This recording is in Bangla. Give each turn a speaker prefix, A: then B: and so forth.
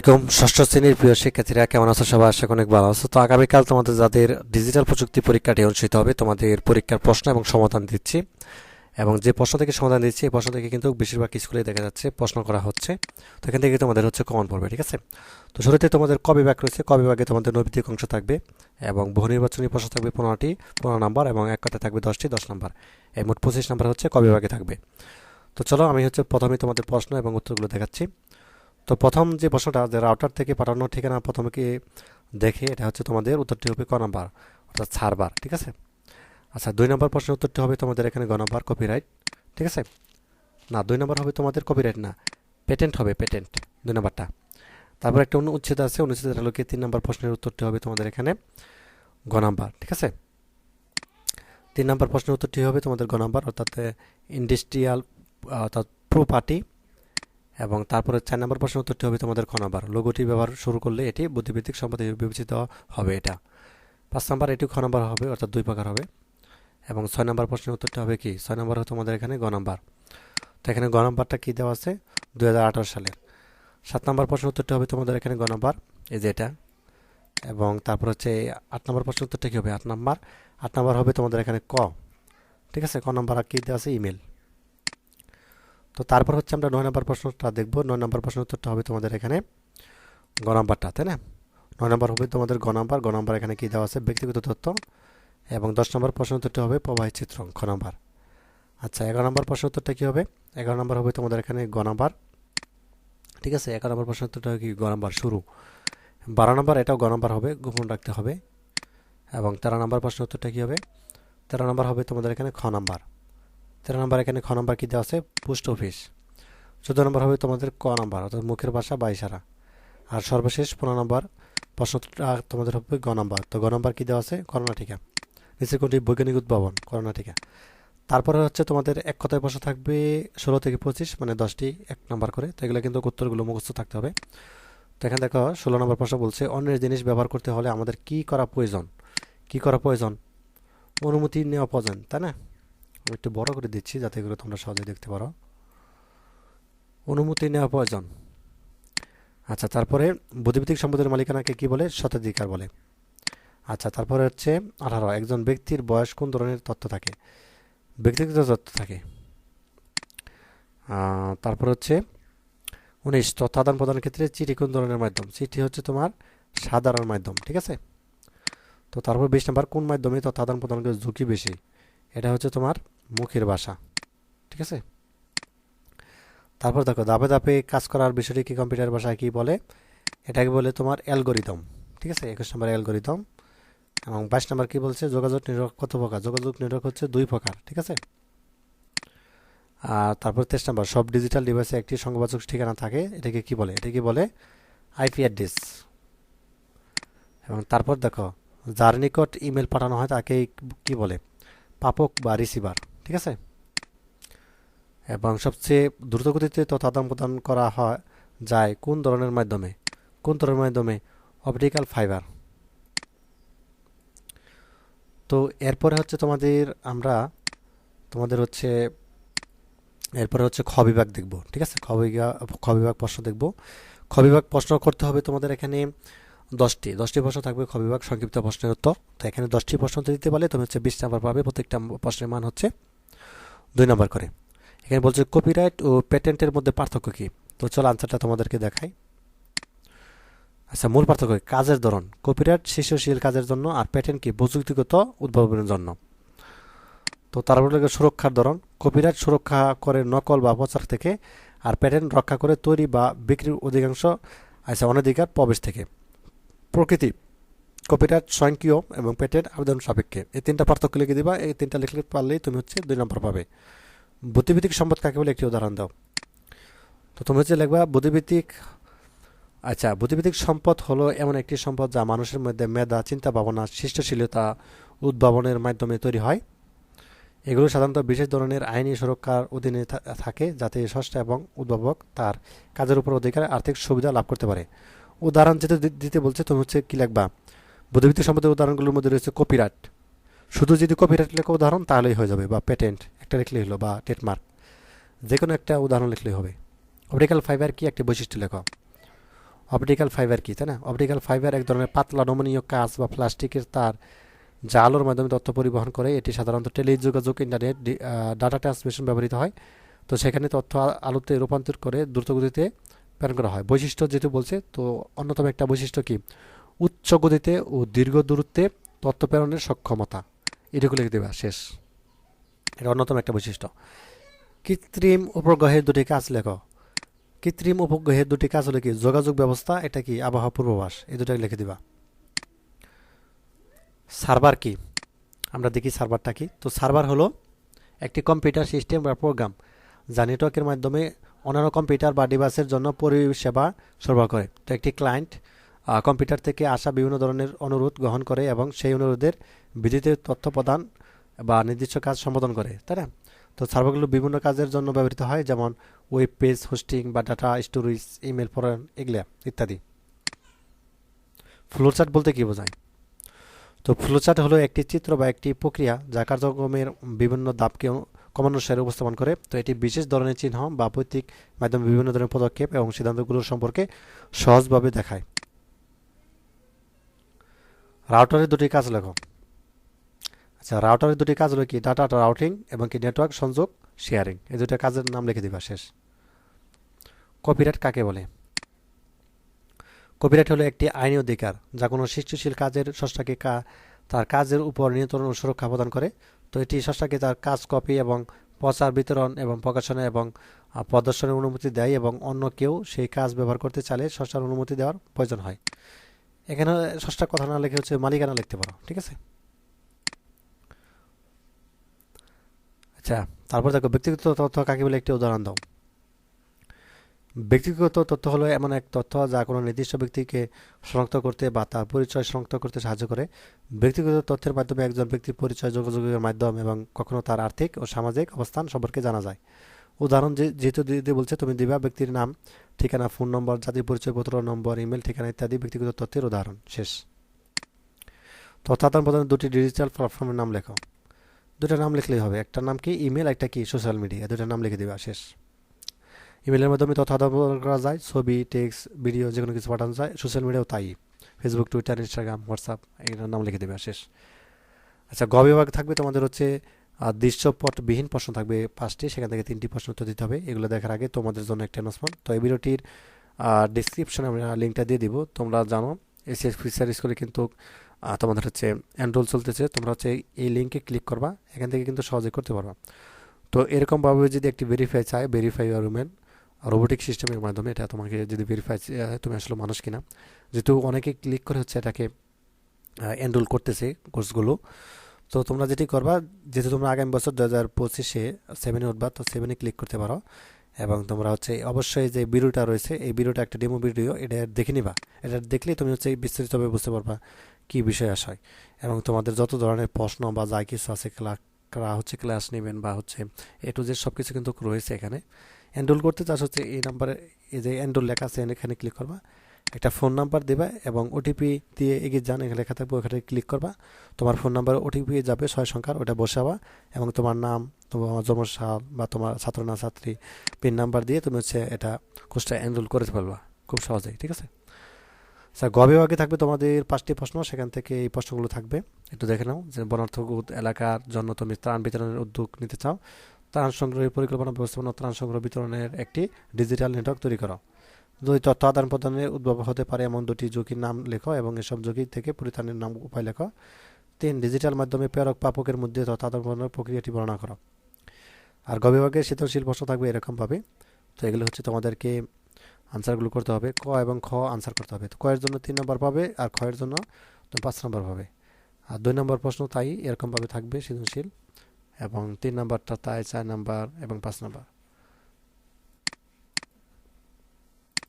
A: এরকম ষষ্ঠ শ্রেণির প্রিয় শিক্ষার্থীরা কেমন আছো? সবাই আশা অনেক ভালো আছো। তো আগামীকাল তোমাদের যাদের ডিজিটাল প্রযুক্তি পরীক্ষাটি অনুষ্ঠিত হবে, তোমাদের পরীক্ষার প্রশ্ন এবং সমাধান দিচ্ছি। এবং যে প্রশ্ন থেকে সমাধান দিচ্ছি, এই প্রশ্ন থেকে কিন্তু বেশিরভাগ স্কুলে দেখা যাচ্ছে প্রশ্ন করা হচ্ছে। তো এখান থেকে তোমাদের হচ্ছে কমন পড়বে, ঠিক আছে? তো শুরুতে তোমাদের ক বিভাগ রয়েছে? ক বিভাগে তোমাদের নৈতিক অংশ থাকবে এবং বহু নির্বাচনী প্রশ্ন থাকবে পনেরোটি, পনেরো নাম্বার এবং এক কথা থাকবে দশটি, দশ নাম্বার। এই মোট পঁচিশ নাম্বার হচ্ছে ক বিভাগে থাকবে। তো চলো আমি হচ্ছে প্রথমে তোমাদের প্রশ্ন এবং উত্তরগুলো দেখাচ্ছি। তো প্রথম যে প্রশ্নটা, যে রাউটার থেকে পাঠানো ঠিকানা প্রথমে কি দেখে, এটা হচ্ছে তোমাদের উত্তরটি হবে ক নাম্বার, অর্থাৎ সার্ভার ঠিক আছে? আচ্ছা দুই নম্বর প্রশ্নের উত্তরটি হবে তোমাদের এখানে গ নাম্বার কপিরাইট ঠিক আছে? না, দুই নম্বর হবে তোমাদের কপিরাইট না পেটেন্ট হবে পেটেন্ট দুই নম্বরটা। তারপর একটা অনুচ্ছেদ আছে, অনুচ্ছেদের আলোকে তিন নম্বর প্রশ্নের উত্তরটি হবে তোমাদের এখানে গ নাম্বার, ঠিক আছে? তিন নম্বর প্রশ্নের উত্তরটি হবে তোমাদের গ নাম্বার, অর্থাৎ ইন্ডাস্ট্রিয়াল অর্থাৎ প্রপার্টি এবং তারপরে চার নম্বর প্রশ্ন উত্তরটি হবে তোমাদের খ নাম্বার। লোগোটি ব্যবহার শুরু করলে এটি বুদ্ধিভিত্তিক সম্পদ বিবেচিত হবে এটা। পাঁচ নম্বর, এটি খ নম্বর হবে, অর্থাৎ দুই প্রকার হবে। এবং ছয় নম্বর প্রশ্নের উত্তরটা হবে কি? ছয় নম্বর হবে তোমাদের এখানে গ নাম্বার। তো এখানে গ নাম্বারটা কী দেওয়া আছে? দু হাজার আঠেরো সালের সাত নম্বর প্রশ্নের উত্তরটা হবে তোমাদের এখানে গ নাম্বার, এই যে এটা। এবং তারপর হচ্ছে আট নম্বর প্রশ্নের উত্তরটা কী হবে? আট নম্বর। আট নম্বর হবে তোমাদের এখানে ক। ঠিক আছে? ক নম্বর আর কী দেওয়া আছে? ইমেল। তো তারপর হচ্ছে আমরা নয় নম্বর প্রশ্নটা দেখব। নয় নম্বর প্রশ্ন উত্তরটা হবে তোমাদের এখানে গ নাম্বারটা, তাই না? নয় নম্বর হবে তোমাদের গ নাম্বার। গ নাম্বার এখানে কী দেওয়া আছে? ব্যক্তিগত তথ্য এবং দশ নম্বর প্রশ্ন উত্তরটা হবে প্রবাহী চিত্র, খ নম্বর। আচ্ছা এগারো নম্বর প্রশ্ন উত্তরটা কী হবে? এগারো নম্বর হবে তোমাদের এখানে গ নাম্বার। ঠিক আছে, এগারো নম্বর প্রশ্ন উত্তরটা কি গ নাম্বার? শুরু। বারো নম্বর, এটাও গ নাম্বার হবে, গোপন রাখতে হবে। এবং তেরো নম্বর প্রশ্ন উত্তরটা কী হবে? তেরো নম্বর হবে তোমাদের এখানে খ নাম্বার। তেরো নম্বর এখানে খ নম্বর কী দেওয়া আছে? Post office. চোদ্দ নম্বর হবে তোমাদের ক নাম্বার, অর্থাৎ মুখের ভাষা বা ইশারা। আর সর্বশেষ পনেরো নম্বর প্রশ্নটা তোমাদের হবে গ নাম্বার। তো গ নাম্বার কী দেওয়া আছে? করোনা টিকা নিচের কোনটি? বৈজ্ঞানিক উদ্ভাবন করোনা টিকা তারপরে হচ্ছে তোমাদের এক কথায় প্রশ্ন থাকবে ষোলো থেকে পঁচিশ মানে দশটি এক নম্বর করে। তো এগুলো কিন্তু উত্তরগুলো মুখস্থ থাকতে হবে। তো এখানে দেখো, ষোলো নম্বর প্রশ্ন বলছে, অন্যের জিনিস ব্যবহার করতে হলে আমাদের কি করা প্রয়োজন? কি করা প্রয়োজন? অনুমতি নেওয়া প্রয়োজন, তাই না? একটু বড় করে দিচ্ছি যাতে এগুলো তোমরা সহজে দেখতে পারো। অনুমতি নেওয়া প্রয়োজন। আচ্ছা তারপরে বুদ্ধিভিত্তিক সম্পদের মালিকানাকে কি বলে? শতাধিকার বলে। আচ্ছা তারপরে হচ্ছে আঠারো। একজন ব্যক্তির বয়স কোন ধরনের তথ্য থাকে? ব্যক্তিগত তথ্য থাকে। তারপর হচ্ছে উনিশ। তথ্য আদান প্রদানের ক্ষেত্রে চিঠি কোন ধরনের মাধ্যম? চিঠি হচ্ছে তোমার সাধারণ মাধ্যম, ঠিক আছে? তো তারপর বিশ নাম্বার, কোন মাধ্যমে তথ্য আদান প্রদানের ঝুঁকি বেশি? এটা হচ্ছে তোমার মুখের ভাষা, ঠিক আছে? তারপর দেখো, ধাপে ধাপে কাজ করার বিষয়টি কি কম্পিউটার ভাষায় কি বলে? এটাকে বলে তোমার অ্যালগোরিদম, ঠিক আছে? একুশ নম্বর অ্যালগোরিদম। এবং বাইশ নম্বর কি বলছে? যোগাযোগ নির্ভর কত প্রকার? যোগাযোগ নির্ভর হচ্ছে দুই প্রকার, ঠিক আছে? আর তারপর তেইশ নম্বর, সব ডিজিটাল ডিভাইসে একটি সংবাদক ঠিকানা থাকে, এটাকে কি বলে? এটাকে বলে আইপি অ্যাড্রেস। এবং তারপর দেখো, যার নিকট ইমেল পাঠানো হয় তাকে কি বলে? পাপক বা রিসিভার ঠিক আছে? এবং সবচেয়ে দ্রুতগতিতে তথ্য আদান প্রদান করা হয়, যায় কোন ধরনের মাধ্যমে? কোন ধরনের মাধ্যমে? অপটিক্যাল ফাইবার তো এরপরে হচ্ছে তোমাদের আমরা, তোমাদের হচ্ছে, এরপরে হচ্ছে খ বিভাগ দেখব, ঠিক আছে? খ বিভাগ খ বিভাগ প্রশ্ন দেখব। খ বিভাগ প্রশ্ন করতে হবে তোমাদের এখানে দশটি। দশটি প্রশ্ন থাকবে খ বিভাগ, সংক্ষিপ্ত প্রশ্নের উত্তর। তো এখানে দশটি প্রশ্ন দিতে পারলে তুমি হচ্ছে বিশ নাম্বার পাবে। প্রত্যেকটা প্রশ্নের মান হচ্ছে দুই নাম্বার করে। এখানে বলছে কপিরাইট ও প্যাটেন্টের মধ্যে পার্থক্য কী? তো চলো আনসারটা তোমাদেরকে দেখাই। আচ্ছা মূল পার্থক্য কাজের ধরন। কপিরাইট সৃষ্টিশীল কাজের জন্য আর প্যাটেন্ট কি? প্রযুক্তিগত উদ্ভাবনের জন্য। তো তারপরে সুরক্ষার ধরন। কপিরাইট সুরক্ষা করে নকল বা প্রচার থেকে আর প্যাটেন্ট রক্ষা করে তৈরি বা বিক্রির অধিকাংশ আচ্ছা অনধিকার প্রবেশ থেকে। প্রকৃতি কপিরাইট স্বয়ংক্রিয় এবং প্যাটেন্ট আবেদন সাপেক্ষে। এই তিনটা পার্থক্য লিখে দিবা। এই তিনটা লিখলে পারলেই তুমি হচ্ছে দুই নম্বর পাবে। বুদ্ধিভিত্তিক সম্পদ কাকে বলে? একটি উদাহরণ দাও। তো তুমি হচ্ছে লিখবা বুদ্ধিভিত্তিক আচ্ছা বুদ্ধিভিত্তিক সম্পদ হলো এমন একটি সম্পদ যা মানুষের মধ্যে মেধা, চিন্তা ভাবনা, সৃষ্টিশীলতা, উদ্ভাবনের মাধ্যমে তৈরি হয়। এগুলো সাধারণত বিশেষ ধরনের আইনি সুরক্ষার অধীনে থাকে যাতে ষষ্ঠ এবং উদ্ভাবক তার কাজের উপর অধিকার, আর্থিক সুবিধা লাভ করতে পারে। উদাহরণ যেটা দিতে বলছে তুমি হচ্ছে কী লিখবা? বুদ্ধিভিত্তিক সম্পদের উদাহরণগুলোর মধ্যে রয়েছে কপিরাইট শুধু যদি কপিরাইট লেখা উদাহরণ, তাহলেই হয়ে যাবে, বা পেটেন্ট একটা লিখলেই হলো, বা ট্রেডমার্ক যে কোনো একটা উদাহরণ লিখলেই হবে। অপটিক্যাল ফাইবার কি একটি বৈশিষ্ট্য লেখা? অপটিক্যাল ফাইবার কি, তাই না? অপটিক্যাল ফাইবার এক ধরনের পাতলা নমনীয় কাঁচ বা প্লাস্টিকের তার, যা আলোর মাধ্যমে তথ্য পরিবহন করে। এটি সাধারণত টেলিযোগাযোগ ইন্টারনেট ডাটা ট্রান্সমিশন ব্যবহৃত হয়। তো সেখানে তথ্য আলোতে রূপান্তর করে দ্রুতগতিতে প্রেরণ করা হয়। বৈশিষ্ট্য যেহেতু বলছে, তো অন্যতম একটা বৈশিষ্ট্য কি? উচ্চ গতিতে ও দীর্ঘ দূরত্বে তথ্য প্রেরণের সক্ষমতা। এটুকু লিখে দেবা, শেষ। এটা অন্যতম একটা বৈশিষ্ট্য। কৃত্রিম উপগ্রহের দুটি কাজ লেখো। কৃত্রিম উপগ্রহের দুটি কাজ হলো কি? যোগাযোগ ব্যবস্থা, এটা কি? আবহাওয়া পূর্বাভাস। এই দুটো লিখে দিবা। সার্ভার কি? আমরা দেখি সার্ভারটা কি? তো সার্ভার হলো একটি কম্পিউটার সিস্টেম বা প্রোগ্রাম যা নেটওয়ার্কের মাধ্যমে অন্যান্য কম্পিউটার বা ডিভাইসের জন্য পরিষেবা সরবরাহ করে। তো একটি ক্লায়েন্ট কম্পিউটার থেকে আসা বিভিন্ন ধরনের অনুরোধ গ্রহণ করে এবং সেই অনুরোধের ভিত্তিতে তথ্য প্রদান বা নির্দিষ্ট কাজ সম্পাদন করে, তাই না? তো সার্ভারগুলো বিভিন্ন কাজের জন্য ব্যবহৃত হয়, যেমন ওয়েব পেজ হোস্টিং বা ডাটা স্টোরেজ ইমেল পড়ান এগুলা, ইত্যাদি। ফ্লোচার্ট বলতে কী বোঝায়? তো ফ্লোচার্ট হলো একটি চিত্র বা একটি প্রক্রিয়া যা কার্যক্রমের বিভিন্ন ধাপকে ক্রমানুসারে উপস্থাপন করে। তো এটি বিশেষ ধরনের চিহ্ন বা প্রতীক মাধ্যমে বিভিন্ন ধরনের পদক্ষেপ এবং সিদ্ধান্তগুলোর সম্পর্কে সহজভাবে দেখায়। রাউটারের দুটি কাজ লেখো। আচ্ছা রাউটারের দুটি কাজ হলো কি? ডাটা রাউটিং এবং কি নেটওয়ার্ক সংযোগ শেয়ারিং। এই দুটো কাজের নাম লিখে দিবা, শেষ। কপিরাইট কাকে বলে? কপিরাইট হলো একটি আইনি অধিকার, যা কোনো সৃষ্টিশীল কাজের, স্রষ্টাকে কা তার কাজের উপর নিয়ন্ত্রণ ও সুরক্ষা প্রদান করে। তো এটি স্রষ্টাকে তার কাজ কপি এবং প্রচার বিতরণ এবং প্রকাশনা এবং প্রদর্শনের অনুমতি দেয় এবং অন্য কেউ সেই কাজ ব্যবহার করতে চাইলে স্রষ্টার অনুমতি দেওয়ার প্রয়োজন হয়। এখানে স্রষ্টার কথা না লিখে হচ্ছে মালিকানা লিখতে পারো, ঠিক আছে? আচ্ছা তারপর দেখো, ব্যক্তিগত তথ্য কাকে বলে একটি উদাহরণ দাও। ব্যক্তিগত তথ্য হলো এমন এক তথ্য যা কোনো নির্দিষ্ট ব্যক্তিকে শনাক্ত করতে বা তার পরিচয় শনাক্ত করতে সাহায্য করে। ব্যক্তিগত তথ্যের মাধ্যমে একজন ব্যক্তির পরিচয় যোগাযোগের মাধ্যম এবং কখনও তার আর্থিক ও সামাজিক অবস্থান সম্পর্কে জানা যায়। উদাহরণ যেহেতু দিতে বলছে, তুমি দিবা ব্যক্তির নাম, ঠিকানা, ফোন নম্বর জাতীয় পরিচয়পত্র, নম্বর, ইমেল, ঠিকানা ইত্যাদি ব্যক্তিগত তথ্যের উদাহরণ। শেষ। তথ্য আদান প্রদানের দুটি ডিজিটাল প্ল্যাটফর্মের নাম লেখো। দুটো নাম লিখলেই হবে। একটা নাম কি? ইমেল, একটা কি? Social media. দুটো নাম লিখে দিবা। শেষ। ইমেলের মাধ্যমে তথ্য আদান প্রদান করা যায়, ছবি টেক্সট ভিডিও যে কোনো কিছু পাঠানো যায়। সোশ্যাল মিডিয়াও তাই। ফেসবুক টুইটার ইনস্টাগ্রাম হোয়াটসঅ্যাপ এগুলোর নাম লিখে দেবে শেষ। আচ্ছা গ বিভাগ থাকবে তোমাদের হচ্ছে দৃশ্যপটবিহীন প্রশ্ন থাকবে পাঁচটি। সেখান থেকে তিনটি প্রশ্ন উত্তর দিতে হবে। এগুলো দেখার আগে তোমাদের জন্য একটা অ্যানাউন্সমেন্ট তো এই ভিডিওটির ডিসক্রিপশনে আমরা লিঙ্কটা দিয়ে দিব। তোমরা জানো এসিএস ফিচার স্কুলে কিন্তু তোমাদের হচ্ছে এনরোল চলতেছে। তোমরা হচ্ছে এই লিঙ্কে ক্লিক করবা। এখান থেকে কিন্তু সহজে করতে পারবা। তো এরকমভাবে যদি একটি ভেরিফাই চায় ভেরিফাই ইউর উমেন রোবোটিক সিস্টেমের মাধ্যমে এটা তোমাকে যদি ভেরিফাই তুমি আসলে মানুষ কিনা। যেহেতু অনেকে ক্লিক করে হচ্ছে এটাকে এনরোল করতেছে কোর্সগুলো। তো তোমরা যেটি করবা, যেহেতু তোমরা আগামী বছর দু হাজার পঁচিশে সেভেনে উঠবা, তো সেভেনে ক্লিক করতে পারো। এবং তোমরা হচ্ছে অবশ্যই যে ভিডিওটা রয়েছে, এই ভিডিওটা একটা ডেমো ভিডিও এটা দেখে নিবা। এটা দেখলেই তুমি হচ্ছে বিস্তারিতভাবে বুঝতে পারবা কি বিষয় আসায় এবং তোমাদের যত ধরনের প্রশ্ন বা যা কিছু আছে ক্লা হচ্ছে ক্লাস নেবেন বা হচ্ছে এ টু জেড সব কিছু কিন্তু রয়েছে এখানে। এনরোল করতে চাস হচ্ছে এই নাম্বারে এই যে এনরোল লেখা আছে, এখানে ক্লিক করবা। একটা ফোন নাম্বার দেবা এবং ওটিপি দিয়ে এগিয়ে যান, এখানে লেখা থাকবে, ওখানে ক্লিক করবা। তোমার ফোন নাম্বার ওটিপি যাবে, ছয় সংখ্যার, ওটা বসাবা এবং তোমার নাম, তোমার জন্মসাল বা তোমার ছাত্র না ছাত্রী পিন নাম্বার দিয়ে তুমি হচ্ছে এটা কোর্সটা এনরোল করে ফেলবা খুব সহজেই, ঠিক আছে? স্যার গ বিভাগে থাকবে তোমাদের পাঁচটি প্রশ্ন, সেখান থেকে এই প্রশ্নগুলো থাকবে। একটু দেখে নাও যে বনার্থ এলাকার জন্য তুমি ত্রাণ বিতরণের উদ্যোগ নিতে চাও। ত্রাণ সংগ্রহের পরিকল্পনা ব্যবস্থাপনা ত্রাণ সংগ্রহ বিতরণের একটি ডিজিটাল নেটওয়ার্ক তৈরি করো। দুই, তথ্য আদান প্রদানের উদ্ভব হতে পারে এমন দুটি ঝুঁকির নাম লেখো এবং এসব ঝুঁকি থেকে পরিত্রাণের নাম উপায় লেখো। তিন, ডিজিটাল মাধ্যমে প্রেরক পাপকের মধ্যে তথ্য আদান প্রদানের প্রক্রিয়াটি বর্ণনা করো। আর গ বিভাগের শীতলশীল প্রশ্ন থাকবে এরকমভাবে তো এগুলো হচ্ছে তোমাদেরকে আনসারগুলো করতে হবে। ক এবং খ আনসার করতে হবে। তো ক এর জন্য তিন নম্বর পাবে আর খ এর জন্য পাঁচ নম্বর পাবে। আর দুই নম্বর প্রশ্ন তাই এরকমভাবে থাকবে সৃজনশীল এবং তিন নম্বরটা তাই চার নাম্বার এবং পাঁচ নাম্বার।